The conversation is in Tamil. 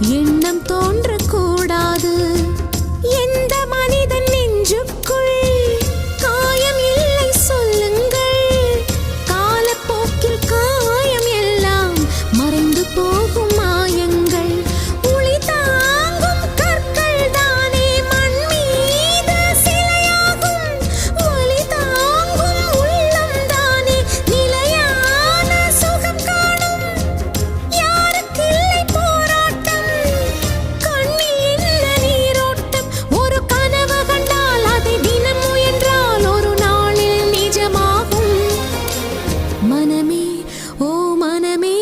Ель மனமே ஓ மனமே